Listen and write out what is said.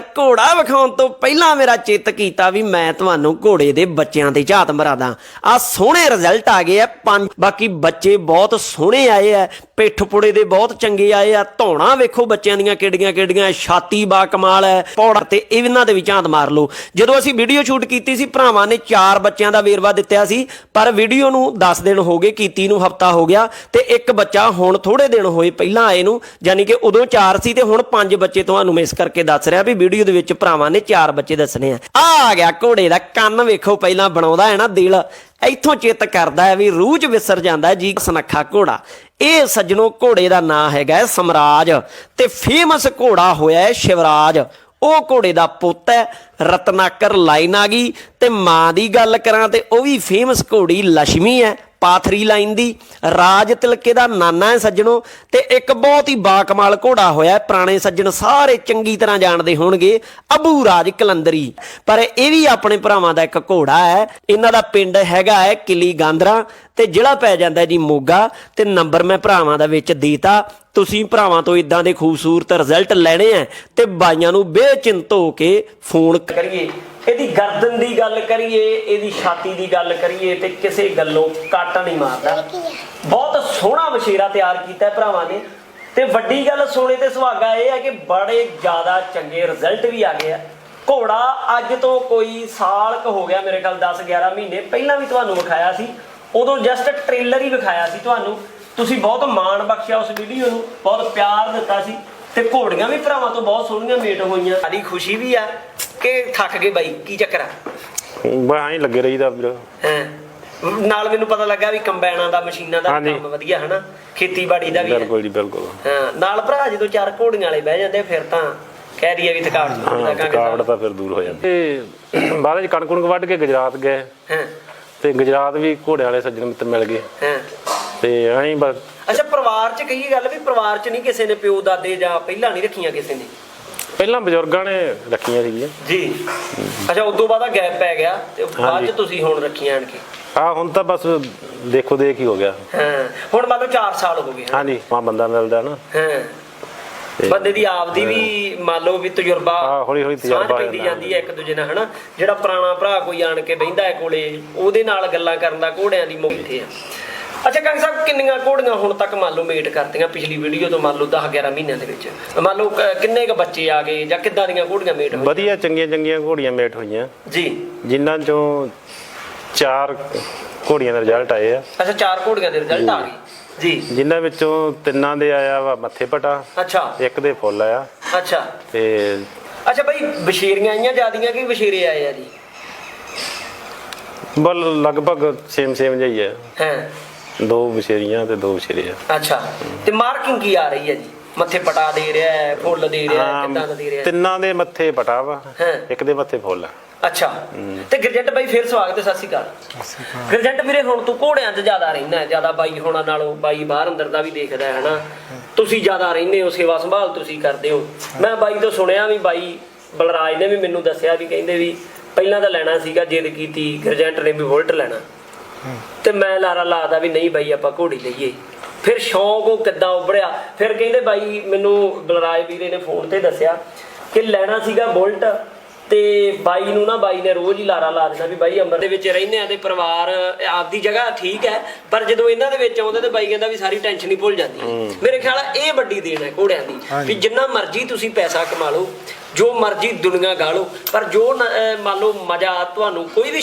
ਪਰ ਘੋੜਾ ਵਿਖਾਉਣ ਤੋਂ ਪਹਿਲਾਂ ਮੇਰਾ ਚਿੱਤ ਕੀਤਾ ਵੀ ਮੈਂ ਤੁਹਾਨੂੰ ਘੋੜੇ ਦੇ ਬੱਚਿਆਂ ਤੇ ਝਾਤ ਮਰਾਦਾ। ਆ ਸੋਹਣੇ ਰਿਜ਼ਲਟ ਆ ਗਏ ਆ ਪੰਜ। ਬਾਕੀ ਬੱਚੇ ਬਹੁਤ ਸੋਹਣੇ ਆਏ ਆ, ਪਿੱਠ ਪੁੜੇ ਦੇ ਬਹੁਤ ਚੰਗੇ ਆਏ ਆ। ਧੌਣਾ ਵੇਖੋ ਬੱਚਿਆਂ ਦੀਆਂ ਕਿਹੜੀਆਂ ਕਿਹੜੀਆਂ, ਛਾਤੀ ਬਾ ਕਮਾਲ ਹੈ, ਪੌੜਾ ਤੇ ਇਹਨਾਂ ਦੇ ਵੀ ਝਾਤ ਮਾਰ ਲਓ। ਜਦੋਂ ਅਸੀਂ ਵੀਡੀਓ ਸ਼ੂਟ ਕੀਤੀ ਸੀ, ਭਰਾਵਾਂ ਨੇ ਚਾਰ ਬੱਚਿਆਂ ਦਾ ਵੇਰਵਾ ਦਿੱਤਾ ਸੀ, ਪਰ ਵੀਡੀਓ ਨੂੰ 10 ਦਿਨ ਹੋ ਗਏ, ਕੀਤੀ ਨੂੰ ਹਫਤਾ ਹੋ ਗਿਆ ਤੇ ਇੱਕ ਬੱਚਾ ਹੁਣ ਥੋੜੇ ਦਿਨ ਹੋਏ ਪਹਿਲਾਂ ਆਏ ਨੂੰ ਯਾਨੀ ਕਿ ਉਦੋਂ ਚਾਰ ਸੀ ਤੇ ਹੁਣ ਪੰਜ ਬੱਚੇ ਤੁਹਾਨੂੰ ਮਿਸ ਕਰਕੇ ਦੱਸ ਰਿਹਾ ਵੀ ਵੀਡੀਓ ਦੇ ਵਿੱਚ ਭਰਾਵਾਂ ਨੇ ਚਾਰ ਬੱਚੇ ਦੱਸਣੇ ਆ। ਆ ਆ ਗਿਆ ਘੋੜੇ ਦਾ ਕੰਨ, ਵੇਖੋ ਪਹਿਲਾਂ ਬਣਾਉਂਦਾ ਹੈ ਨਾ ਦਿਲ। ਇੱਥੋਂ ਚਿੱਤ ਕਰਦਾ ਹੈ ਵੀ ਰੂਹ ਚ ਵਿਸਰ ਜਾਂਦਾ ਜੀ ਸਨੱਖਾ ਘੋੜਾ। ਇਹ ਸੱਜਣੋ ਘੋੜੇ ਦਾ ਨਾਂ ਹੈਗਾ ਸਮਰਾਜ ਤੇ ਫੇਮਸ ਘੋੜਾ ਹੋਇਆ ਹੈ ਸ਼ਿਵਰਾਜ। ਉਹ ਘੋੜੇ ਦਾ ਪੁੱਤ ਹੈ, ਰਤਨਾਕਰ ਲਾਈਨ ਆ ਗਈ ਤੇ ਮਾਂ ਦੀ ਗੱਲ ਕਰਾਂ ਤੇ ਉਹ ਵੀ ਫੇਮਸ ਘੋੜੀ ਲక్ష్ਮੀ ਹੈ। ਪਾਥਰੀ ਲਾਈਨ ਦੀ। ਰਾਜ ਤਿਲਕੇ ਦਾ ਨਾਨਾ ਹੈ ਸੱਜਣੋ, ਤੇ ਇੱਕ ਬਹੁਤ ਹੀ ਬਾਕਮਾਲ ਘੋੜਾ ਹੋਇਆ ਪੁਰਾਣੇ ਸੱਜਣ ਸਾਰੇ ਚੰਗੀ ਤਰ੍ਹਾਂ ਜਾਣਦੇ ਹੋਣਗੇ, ਅਬੂ ਰਾਜ ਕਲੰਦਰੀ। ਪਰ ਇਹ ਵੀ ਆਪਣੇ ਭਰਾਵਾਂ ਦਾ ਇੱਕ ਘੋੜਾ ਹੈ। ਇਹਨਾਂ ਦਾ ਪਿੰਡ ਹੈਗਾ ਹੈ ਕਿਲੀ ਗਾਂਦਰਾ, ਤੇ ਜਿਹੜਾ ਪੈ ਜਾਂਦਾ ਜੀ ਮੋਗਾ। ਤੇ ਨੰਬਰ ਮੈਂ ਭਰਾਵਾਂ ਦਾ ਵਿੱਚ ਦੇਤਾ। ਤੁਸੀਂ ਭਰਾਵਾਂ ਤੋਂ ਇਦਾਂ ਦੇ ਖੂਬਸੂਰਤ ਰਿਜ਼ਲਟ ਲੈਣੇ ਆ ਤੇ ਬਾਈਆਂ ਨੂੰ ਬੇਚਿੰਤ ਹੋ ਕੇ ਫੋਨ ਕਰੀਏ। ਇਹਦੀ ਗਰਦਨ ਦੀ ਗੱਲ ਕਰੀਏ ਇਹਦੀ ਛਾਤੀ ਦੀ ਗੱਲ ਕਰੀਏ ਤੇ ਕਿਸੇ ਗੱਲੋਂ ਕੱਟ ਨਹੀਂ ਮਾਰਦਾ। ਬਹੁਤ ਸੋਹਣਾ ਵਸ਼ੀਰਾ ਤਿਆਰ ਕੀਤਾ ਹੈ ਭਰਾਵਾਂ ਨੇ। ਤੇ ਵੱਡੀ ਗੱਲ ਸੋਨੇ ਤੇ ਸੁਹਾਗਾ ਇਹ ਹੈ ਕਿ ਬੜੇ ਜ਼ਿਆਦਾ ਚੰਗੇ ਰਿਜ਼ਲਟ ਵੀ ਆ ਗਏ ਆ। ਘੋੜਾ ਅੱਜ ਤੋਂ ਕੋਈ ਸਾਲ ਕ ਹੋ ਗਿਆ ਮੇਰੇ ਖਿਆਲ 10 11 ਮਹੀਨੇ ਪਹਿਲਾਂ ਵੀ ਤੁਹਾਨੂੰ ਵਿਖਾਇਆ ਸੀ। ਉਦੋਂ ਜਸਟ ਟ੍ਰੇਲਰ ਹੀ ਵਿਖਾਇਆ ਸੀ ਤੁਹਾਨੂੰ। ਤੁਸੀਂ ਬਹੁਤ ਮਾਣ ਬਖਸ਼ਿਆ ਉਸ ਵੀਡੀਓ ਨੂੰ ਬਹੁਤ ਪਿਆਰ ਦਿੱਤਾ ਸੀ। ਤੇ ਘੋੜੀਆਂ ਵੀ ਭਰਾਵਾਂ ਤੋਂ ਬਹੁਤ ਸੋਹਣੀਆਂ ਮੇਟ ਹੋਈਆਂ। ਸਾਡੀ ਖੁਸ਼ੀ ਵੀ ਆ। ਕਿ ਥੱਕ ਗਏ ਬਾਈ ਕੀ ਚੱਕਰ ਆ? ਬਸ ਐਂ ਲੱਗੇ ਰਹੀਦਾ ਵੀਰ। ਹੈਂ। ਨਾਲ ਮੈਨੂੰ ਪਤਾ ਲੱਗਾ ਵੀ ਕੰਬਾਈਨਾਂ ਦਾ ਮਸ਼ੀਨਾਂ ਦਾ ਹਾਂਜੀ। ਕੰਮ ਵਧੀਆ ਹਨਾ? ਖੇਤੀਬਾੜੀ ਦਾ ਵੀ ਹੈ। ਬਿਲਕੁਲ ਜੀ ਬਿਲਕੁਲ। ਹਾਂ ਨਾਲ ਭਰਾ ਜਦੋਂ ਚਾਰ ਘੋੜੀਆਂ ਵਾਲੇ ਬਹਿ ਜਾਂਦੇ ਫਿਰ ਤਾਂ ਕਹਿ ਦਈਏ ਵੀ ਥਕਾਵਟ ਹਾਂ ਲੱਗਾਂਗੇ ਥਕਾਵਟ ਤਾਂ ਫਿਰ ਦੂਰ ਹੋ ਜਾਂਦੀ। ਤੇ ਬਾਅਦ ਵਿੱਚ ਕਣਕ ਕੁਣਕ ਵੱਢ ਕੇ ਗੁਜਰਾਤ ਗਏ। ਹਾਂ। ਤੇ ਗੁਜਰਾਤ ਵੀ ਘੋੜੇ ਵਾਲੇ ਸੱਜਣ ਮਿੱਤਰ ਮਿਲ ਗਏ। ਹਾਂ। ਤੇ ਐਂ ਬਸ। ਅੱਛਾ ਪਰਿਵਾਰ 'ਚ ਕਹੀ ਗੱਲ ਵੀ ਪਰਿਵਾਰ 'ਚ ਨਹੀਂ ਕਿਸੇ ਨੇ ਪਿਓ ਦਾਦੇ ਜਾਂ ਪਹਿਲਾਂ ਨਹੀਂ ਰੱਖੀਆਂ ਕਿਸੇ ਨੇ? ਪਹਿਲਾਂ ਬਜ਼ੁਰਗਾਂ ਨੇ ਰੱਖੀਆਂ ਸੀਗੀਆਂ। ਜੀ। ਅੱਛਾ ਉਦੋਂ ਬਾਅਦ ਗੈਪ ਪੈ ਗਿਆ ਤੇ ਬਾਅਦ 'ਚ। ਤੁਸੀਂ ਹੁਣ ਰੱਖੀਆਂ ਆਣ ਕੇ? ਆ ਹੁਣ ਤਾਂ ਬਸ ਦੇਖੋ ਦੇਖ ਹੀ ਹੋ ਗਿਆ। ਹਾਂ ਹੁਣ ਮੰਨ ਲਓ 4 ਸਾਲ ਹੋ ਗਏ ਹਨਾ? ਹਾਂਜੀ ਮਾਂ ਬੰਦਾ ਮਿਲਦਾ ਨਾ। ਹਾਂ। ਬੰਦੇ ਦੀ ਆਪਦੀ ਵੀ ਮੰਨ ਲਓ ਵੀ ਤਜਰਬਾ ਹਾਂ, ਹੌਲੀ- ਹੌਲੀ ਤਜਰਬਾ ਪੈਂਦੀ ਜਾਂਦਾ। ਹੈ ਇੱਕ ਦੂਜੇ ਨਾਲ ਹਨਾ? ਜਿਹੜਾ ਪੁਰਾਣਾ ਭਰਾ ਕੋਈ ਆਣ ਕੇ ਬਹਿੰਦਾ ਹੈ ਕੋਲੇ ਉਹਦੇ ਨਾਲ ਗੱਲਾਂ ਕਰਨ ਦਾ ਘੋੜਿਆਂ ਦੀ ਮੁੱਠੇ ਆ। ਅੱਛਾ ਕੰਗ ਸਾਹਿਬ ਕਿੰਨੀਆਂ ਘੋੜੀਆਂ ਹੁਣ ਤੱਕ ਮੰਨ ਲਓ ਮੇਟ ਕਰਤੀਆਂ? ਪਿਛਲੀ ਵੀਡੀਓ ਤੋਂ ਮੰਨ ਲਓ 10 11 ਮਹੀਨਿਆਂ ਦੇ ਵਿੱਚ। ਮੰਨ ਲਓ ਕਿੰਨੇ ਕ ਬੱਚੇ ਆ ਗਏ ਜਾਂ ਕਿੱਦਾਂ ਦੀਆਂ ਘੋੜੀਆਂ ਮੇਟ ਹੋਈਆਂ? ਵਧੀਆ ਚੰਗੀਆਂ ਚੰਗੀਆਂ ਘੋੜੀਆਂ ਮੇਟ ਹੋਈਆਂ। ਜੀ। ਜਿਨ੍ਹਾਂ ਚੋਂ ਚਾਰ ਘੋੜੀਆਂ ਦੇ ਰਿਜ਼ਲਟ ਆਏ ਆ। ਅੱਛਾ ਚਾਰ ਘੋੜੀਆਂ ਦੇ ਰਿਜ਼ਲਟ ਆ ਗਏ। ਜੀ। ਜਿਨ੍ਹਾਂ ਵਿੱਚੋਂ ਤਿੰਨਾਂ ਦੇ ਆਇਆ ਵਾ ਮੱਥੇ ਪਟਾ। ਅੱਛਾ। ਇੱਕ ਦੇ ਫੁੱਲ ਆਇਆ। ਅੱਛਾ। ਤੇ ਅੱਛਾ ਬਈ ਬਸ਼ੀਰੀਆਂ ਆਈਆਂ ਜਿਆਦੀਆਂ ਕਿ ਬਸ਼ੀਰੇ ਆਏ ਆ ਜੀ? ਬਲ ਲਗਭਗ ਸੇਮ ਸੇਮ ਜਿਹੀ ਹੈ ਹਾਂ। ਦੋ ਵਿਸ਼ੇਰੀਆਂ ਤੇ ਦੋ ਵਿਸ਼ੇਰੇ ਆ। ਅੱਛਾ ਤੇ ਮਾਰਕਿੰਗ ਕੀ ਆ ਰਹੀ ਹੈ ਜੀ? ਮੱਥੇ ਪਟਾ ਦੇ ਰਿਹਾ ਹੈ ਫੁੱਲ ਦੇ ਰਿਹਾ ਹੈ ਕਿੱਦਾਂ ਦਾ ਦੇ ਰਿਹਾ ਹੈ? ਤਿੰਨਾਂ ਦੇ ਮੱਥੇ ਪਟਾ ਵਾ। ਹਾਂ। ਇੱਕ ਦੇ ਮੱਥੇ ਫੁੱਲ ਆ। ਅੱਛਾ ਤੇ ਗਰਜੰਟ ਬਾਈ ਫੇਰ ਸਵਾਗਤ ਹੈ ਸਤਿ ਸ਼੍ਰੀ ਅਕਾਲ। ਗਰਜੰਟ ਵੀਰੇ ਹੁਣ ਤੂੰ ਘੋੜਿਆਂ 'ਚ ਜ਼ਿਆਦਾ ਰਹਿੰਦਾ ਹੈ ਜ਼ਿਆਦਾ ਬਾਈ ਹੋਣਾ ਨਾਲੋਂ ਬਾਈ ਬਾਹਰ ਅੰਦਰ ਦਾ ਵੀ ਦੇਖਦਾ ਹੈ ਹਨਾ? ਤੁਸੀਂ ਜ਼ਿਆਦਾ ਰਹਿੰਦੇ ਹੋ ਸੇਵਾ ਸੰਭਾਲ ਤੁਸੀਂ ਕਰਦੇ ਹੋ। ਮੈਂ ਬਾਈ ਤੋਂ ਸੁਣਿਆ ਵੀ ਬਾਈ ਬਲਰਾਜ ਨੇ ਵੀ ਮੈਨੂੰ ਦੱਸਿਆ ਵੀ ਕਹਿੰਦੇ ਵੀ ਪਹਿਲਾਂ ਤਾਂ ਲੈਣਾ ਸੀਗਾ ਜਿੱਦ ਕੀਤੀ ਗਰਜੰਟ ਨੇ ਵੀ ਵੋਲਟ ਲੈਣਾ। ਤੇ ਮੈਂ ਲਾਰਾ ਲਾਦਾ ਵੀ ਨਹੀਂ ਬਾਈ ਆਪਾਂ ਘੋੜੀ ਲਈਏ। ਫਿਰ ਸ਼ੌਂਕ ਉਹ ਕਿੱਦਾਂ ਉਭਰਿਆ? ਫਿਰ ਕਹਿੰਦੇ ਬਾਈ ਮੈਨੂੰ ਬਲਰਾਜ ਵੀਰੇ ਨੇ ਫੋਨ ਤੇ ਦੱਸਿਆ ਕਿ ਲੈਣਾ ਸੀਗਾ ਬੁਲਟ ਤੇ ਬਾਈ ਨੂੰ ਨਾ ਬਾਈ ਨੇ ਰੋਜ਼ ਹੀ ਲਾਰਾ ਲਾ ਦੇਣਾ ਵੀ ਬਾਈ ਅੰਮ੍ਰਿਤ ਦੇ ਵਿੱਚ ਰਹਿੰਦੇ ਆ ਤੇ ਪਰਿਵਾਰ ਆਪਦੀ ਜਗ੍ਹਾ ਠੀਕ ਹੈ ਪਰ ਜਦੋਂ ਇਹਨਾਂ ਦੇ ਵਿੱਚ ਆਉਂਦੇ ਤੇ ਬਾਈ ਕਹਿੰਦਾ ਵੀ ਸਾਰੀ ਟੈਨਸ਼ਨ ਹੀ ਭੁੱਲ ਜਾਂਦੀ ਹੈ। ਮੇਰੇ ਖਿਆਲ ਆ ਇਹ ਵੱਡੀ ਦੇਣ ਹੈ ਘੋੜਿਆਂ ਦੀ ਵੀ ਜਿੰਨਾ ਮਰਜ਼ੀ ਤੁਸੀਂ ਪੈਸਾ ਕਮਾ ਲਓ ਜੋ ਮਰਜ਼ੀ ਦੁਨੀਆ ਗਾ ਲਓ ਪਰ ਜੋ ਮੰਨ ਲਓ ਮਜ਼ਾ ਤੁਹਾਨੂੰ ਕੋਈ ਵੀ